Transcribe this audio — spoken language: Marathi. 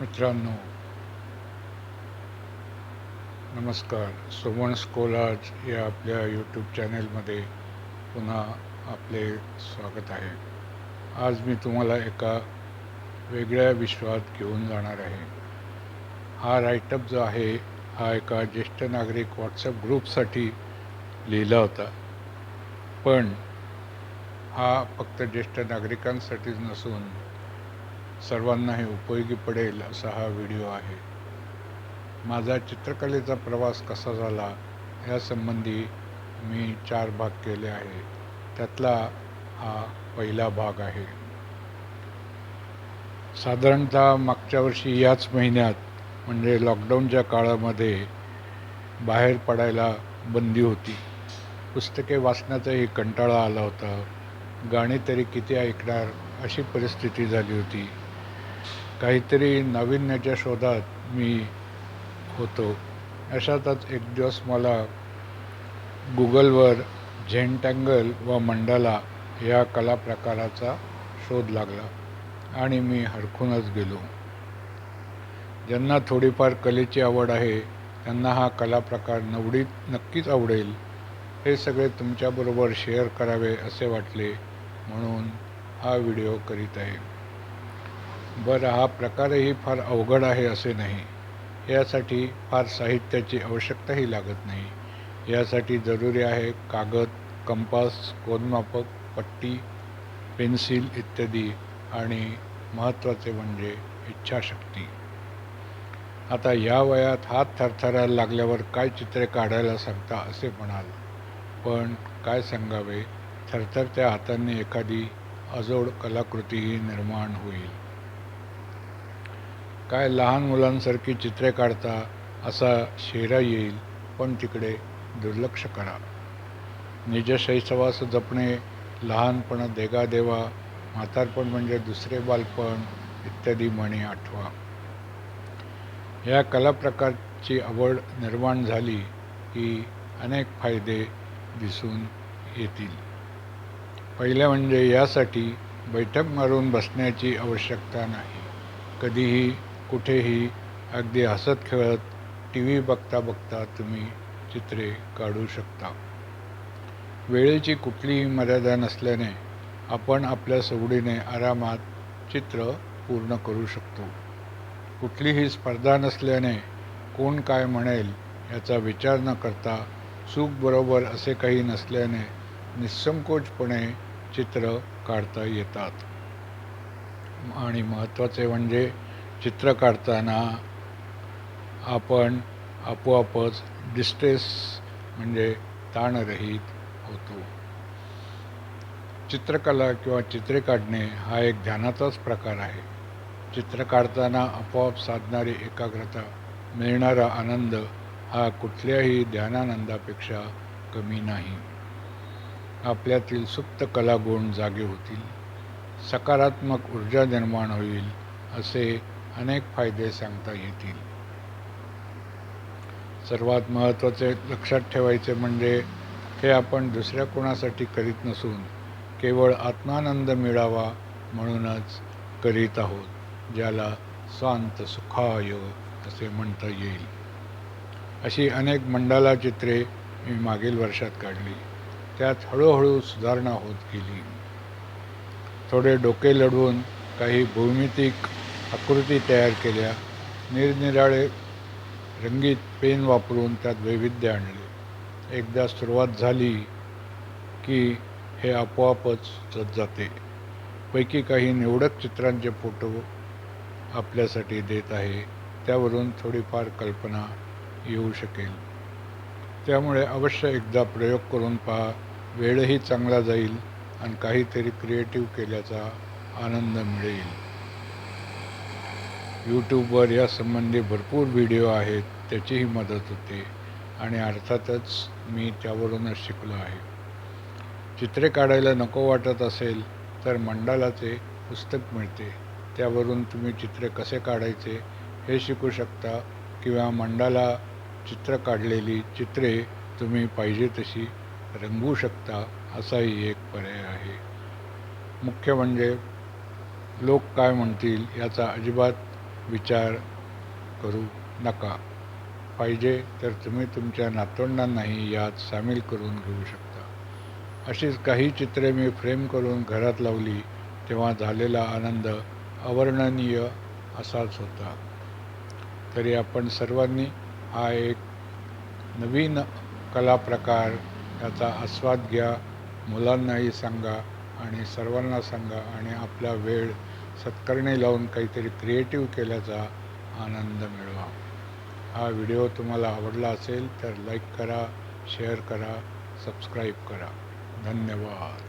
मित्रांनो नमस्कार. सुमन स्कोलाज या आपल्या यूट्यूब चॅनेलमध्ये पुन्हा आपले स्वागत आहे. आज मी तुम्हाला एका वेगळ्या विश्वात घेऊन जाणार आहे. हा रायटअप जो आहे हा एका ज्येष्ठ नागरिक व्हॉट्सअप ग्रुपसाठी लिहिला होता. पण हा फक्त ज्येष्ठ नागरिकांसाठीच नसून सर्वांनाही उपयोगी पडेल असा हा व्हिडिओ आहे. माझा चित्रकलेचा प्रवास कसा झाला यासंबंधी मी चार भाग केले आहे. त्यातला हा पहिला भाग आहे. साधारणतः मागच्या वर्षी याच महिन्यात म्हणजे लॉकडाऊनच्या काळामध्ये बाहेर पडायला बंदी होती. पुस्तके वाचण्याचाही कंटाळा आला होता. गाणी तरी किती ऐकणार अशी परिस्थिती झाली होती. काहीतरी नाविन्याच्या शोधात मी होतो. अशातच एक दिवस मला गुगलवर झेंटँगल व मंडला या कला प्रकाराचा शोध लागला आणि मी हरखूनच गेलो. ज्यांना थोडीफार कलेची आवड आहे त्यांना हा कला प्रकार नवडीत नक्कीच आवडेल. हे सगळे तुमच्याबरोबर शेअर करावे असे वाटले म्हणून हा व्हिडिओ करीत आहे. बरं हा प्रकारही फार अवघड आहे असे नाही. यासाठी फार साहित्याची आवश्यकताही लागत नाही. यासाठी जरुरी आहे कागद कंपास कोनमापक पट्टी पेन्सिल इत्यादी आणि महत्त्वाचे म्हणजे इच्छाशक्ती. आता या वयात हात थरथरायला लागल्यावर काय चित्रे काढायला सांगता असे म्हणाल. पण काय सांगावे? थरथरत्या हातांनी एखादी अजोड कलाकृतीही निर्माण होईल. काय लहान मुलांसारखी चित्रे काढता असा शेरा येईल पण तिकडे दुर्लक्ष करा. निजशैशवास जपणे लहानपण देवा म्हातारपण म्हणजे दुसरे बालपण इत्यादी म्हणी आठवा. या कलाप्रकारची आवड निर्माण झाली की अनेक फायदे दिसून येतील. पहिल्या म्हणजे यासाठी बैठक मारून बसण्याची आवश्यकता नाही. कधीही कुठेही अगदी हसत खेळत टी व्ही बघता बघता तुम्ही चित्रे काढू शकता. वेळेची कुठलीही मर्यादा नसल्याने आपण आपल्या सवडीने आरामात चित्र पूर्ण करू शकतो. कुठलीही स्पर्धा नसल्याने कोण काय म्हणेल याचा विचार न करता चूक बरोबर असे काही नसल्याने निसंकोचपणे चित्र काढता येतात. आणि महत्त्वाचे म्हणजे चित्र काढताना आपण आपोआपच डिस्ट्रेस म्हणजे ताणरहित होतो. चित्रकला किंवा चित्रे काढणे हा एक ध्यानाचाच प्रकार आहे. चित्र काढताना आपोआप साधणारी एकाग्रता मिळणारा आनंद हा कुठल्याही ध्यानानंदापेक्षा कमी नाही. आपल्यातील सुप्त कलागुण जागे होतील. सकारात्मक ऊर्जा निर्माण होईल असे अनेक फायदे सांगता येतील. सर्वात महत्त्वाचे लक्षात ठेवायचे म्हणजे हे आपण दुसऱ्या कोणासाठी करीत नसून केवळ आत्मानंद मिळावा म्हणूनच करीत आहोत ज्याला शांत सुखाय असे म्हणता येईल. अशी अनेक मंडाला चित्रे मी मागील वर्षात काढली. त्यात हळूहळू सुधारणा होत गेली. थोडे डोके लढवून काही भौमितिक आकृती तयार केल्या. निरनिराळे रंगीत पेन वापरून त्यात वैविध्य आणले. एकदा सुरुवात झाली की हे आपोआपच जत जाते. पैकी काही निवडक चित्रांचे फोटो आपल्यासाठी देत आहे. त्यावरून थोडीफार कल्पना येऊ शकेल. त्यामुळे अवश्य एकदा प्रयोग करून पहा. वेळही चांगला जाईल आणि काहीतरी क्रिएटिव्ह केल्याचा आनंद मिळेल. यूट्यूबवर यासंबंधी भरपूर व्हिडिओ आहेत त्याचीही मदत होते आणि अर्थातच मी त्यावरूनच शिकलो आहे. चित्रे काढायला नको वाटत असेल तर मंडालाचे पुस्तक मिळते. त्यावरून तुम्ही चित्रे कसे काढायचे हे शिकू शकता किंवा मंडाला चित्र काढलेली चित्रे तुम्ही पाहिजे तशी रंगवू शकता असाही एक पर्याय आहे. मुख्य म्हणजे लोक काय म्हणतील याचा अजिबात विचार करू नका. पाहिजे तर तुम्ही तुमच्या नातवंडांनाही यात सामील करून घेऊ शकता. अशीच काही चित्रे मी फ्रेम करून घरात लावली तेव्हा झालेला आनंद अवर्णनीय असाच होता. तरी आपण सर्वांनी हा एक नवीन कला प्रकार याचा आस्वाद घ्या मुलांनाही सांगा आणि सर्वांना सांगा आणि आपला वेळ सत्कारणी लावून काहीतरी क्रिएटिव्ह केल्याचा आनंद मिळवा. हा व्हिडिओ तुम्हाला आवडला असेल तर लाईक करा शेअर करा सबस्क्राईब करा. धन्यवाद.